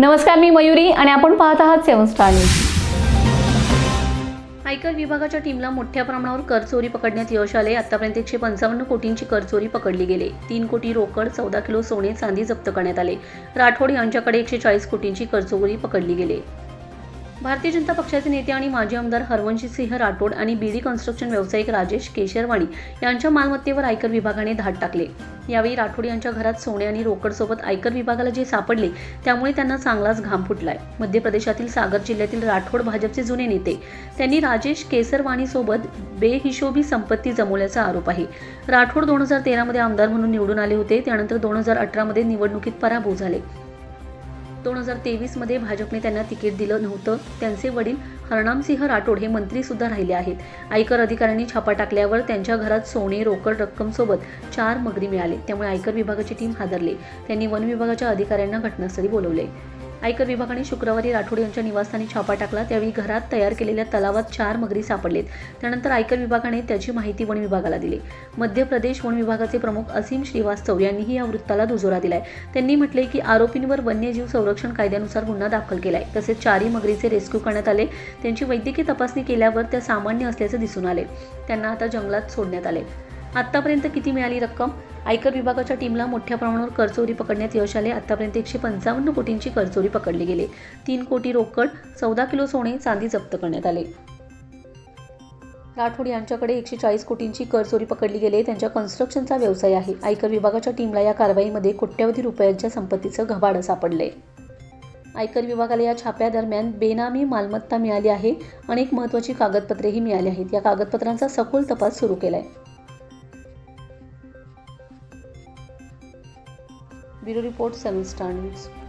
नमस्कार मी मयुरी आणि आपण पाहत आहात सेवन स्टार न्यूज. आयकर विभागाच्या टीमला मोठ्या प्रमाणावर करचोरी पकडण्यात यश आले आतापर्यंत एकशे पंचावन्न कोटींची करचोरी पकडली गेली. तीन कोटी रोकड चौदा किलो सोने चांदी जप्त करण्यात आले. राठोड यांच्याकडे एकशे चाळीस कोटींची करचोरी पकडली गेली. भारतीय जनता पक्षाचे नेते आणि माजी आमदार हरवंशी सिंह राठोड आणि बीडी कन्स्ट्रक्शन व्यावसायिक राजेश केशरवाणी यांच्या मालमत्तेवर आयकर विभागाने धाड टाकले. यावेळी राठोड यांच्या घरात सोने आणि रोकडसोबत आयकर विभागाला जे सापडले त्यामुळे त्यांना चांगलाच घाम फुटलाय. मध्य प्रदेशातील सागर जिल्ह्यातील राठोड भाजपचे जुने नेते. त्यांनी राजेश केसरवाणीसोबत बेहिशोबी संपत्ती जमवल्याचा आरोप आहे. राठोड दोन हजार तेरामध्ये आमदार म्हणून निवडून आले होते त्यानंतर दोन हजार अठरामध्ये निवडणुकीत पराभव झाले. दोन हजार तेवीसमध्ये भाजपने त्यांना तिकीट दिलं नव्हतं. त्यांचे वडील हरणामसिंह राठोड हे मंत्रीसुद्धा राहिले आहेत. आयकर अधिकाऱ्यांनी छापा टाकल्यावर त्यांच्या घरात सोने रोकड रक्कमसोबत चार मगरी मिळाले. त्यामुळे आयकर विभागाची टीम हादरली. त्यांनी वन विभागाच्या अधिकाऱ्यांना घटनास्थळी बोलवले. आयकर विभागाने शुक्रवारी राठोड यांच्या निवासस्थानी छापा टाकला. त्यावेळी घरात तयार केलेल्या तलावात चार मगरी सापडलेत. त्यानंतर आयकर विभागाने त्याची माहिती वन विभागाला दिली. मध्य प्रदेश वन विभागाचे प्रमुख असीम श्रीवास्तव यांनीही या वृत्ताला दुजोरा दिलाय. त्यांनी म्हटले की आरोपींवर वन्यजीव संरक्षण कायद्यानुसार गुन्हा दाखल केलाय. तसेच चारही मगरीचे रेस्क्यू करण्यात आले. त्यांची वैद्यकीय तपासणी केल्यावर त्या सामान्य असल्याचे दिसून आले. त्यांना आता जंगलात सोडण्यात आले. आतापर्यंत किती मिळाली रक्कम? आयकर विभागाच्या टीमला मोठ्या प्रमाणावर करचोरी पकडण्यात यश आले. आतापर्यंत एकशे पंचावन्न कोटींची करचोरी पकडली गेली. तीन कोटी रोकड चौदा किलो सोने चांदी जप्त करण्यात आले. राठोड यांच्याकडे एकशे चाळीस कोटींची कर चोरी पकडली गेली. त्यांच्या कन्स्ट्रक्शनचा व्यवसाय आहे. आयकर विभागाच्या टीमला या कारवाईमध्ये कोट्यवधी रुपयांच्या संपत्तीचं घबाड सापडले. आयकर विभागाला या छाप्यादरम्यान बेनामी मालमत्ता मिळाली आहे. अनेक महत्त्वाची कागदपत्रेही मिळाली आहेत. या कागदपत्रांचा सखोल तपास सुरू केला आहे रिपोर्ट सेवन स्टार न्यूज